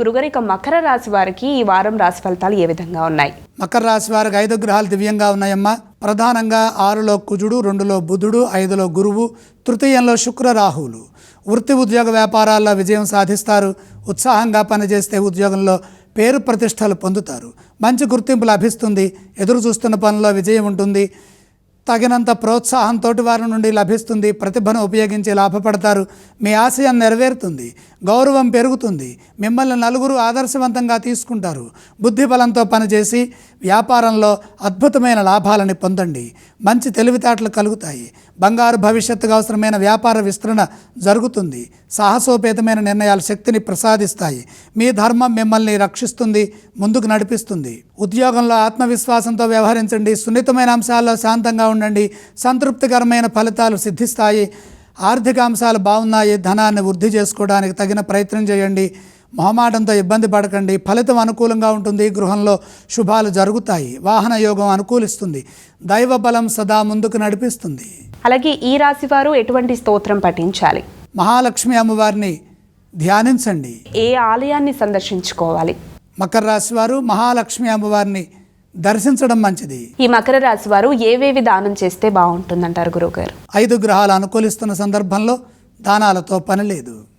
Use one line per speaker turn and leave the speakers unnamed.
గురుగారు ఇక మకర రాశి వారికి ఈ వారం రాశి ఫలితాలు ఏ విధంగా ఉన్నాయి?
మకర రాశి వారికి ఐదు గ్రహాలు దివ్యంగా ఉన్నాయమ్మా. ప్రధానంగా ఆరులో కుజుడు రెండులో బుధుడు ఐదులో గురువు తృతీయంలో శుక్ర రాహువులు వృత్తి ఉద్యోగ వ్యాపారాల్లో విజయం సాధిస్తారు. ఉత్సాహంగా పనిచేస్తే ఉద్యోగంలో పేరు ప్రతిష్టలు పొందుతారు. మంచి గుర్తింపు లభిస్తుంది. ఎదురు చూస్తున్న పనిలో విజయం ఉంటుంది. తగినంత ప్రోత్సాహం తోటివారి నుండి లభిస్తుంది ప్రతిభను ఉపయోగించి లాభపడతారు. మీ ఆశయం నెరవేరుతుంది గౌరవం పెరుగుతుంది మిమ్మల్ని నలుగురు ఆదర్శవంతంగా తీసుకుంటారు. బుద్ధి బలంతో పనిచేసి వ్యాపారంలో అద్భుతమైన లాభాలని పొందండి. మంచి తెలివితేటలు కలుగుతాయి. బంగారు భవిష్యత్తుకు అవసరమైన వ్యాపార విస్తరణ జరుగుతుంది. సాహసోపేతమైన నిర్ణయాలు శక్తిని ప్రసాదిస్తాయి. మీ ధర్మం మిమ్మల్ని రక్షిస్తుంది ముందుకు నడిపిస్తుంది. ఉద్యోగంలో ఆత్మవిశ్వాసంతో వ్యవహరించండి. సున్నితమైన అంశాల్లో శాంతంగా ఉండండి. సంతృప్తికరమైన ఫలితాలు సిద్ధిస్తాయి. ఆర్థిక అంశాలు బాగున్నాయి. ధనాన్ని వృద్ధి చేసుకోవడానికి తగిన ప్రయత్నం చేయండి. మొహమాటంతో ఇబ్బంది పడకండి. ఫలితం అనుకూలంగా ఉంటుంది. గృహంలో శుభాలు జరుగుతాయి. వాహన యోగం అనుకూలిస్తుంది. దైవ బలం సదా ముందుకు నడిపిస్తుంది.
అలాగే ఈ రాశి వారు ఎటువంటి స్తోత్రం పఠించాలి?
మహాలక్ష్మి అమ్మవారిని ధ్యానించండి.
ఏ ఆలయాన్ని సందర్శించుకోవాలి?
మకర రాశి వారు మహాలక్ష్మి అమ్మవారిని దర్శించడం మంచిది.
ఈ మకర రాశి వారు ఏవేవి దానం చేస్తే బాగుంటుందంటారు గురుగారు
ఐదు గ్రహాలు అనుకూలిస్తున్న సందర్భంలో దానాలతో పని లేదు.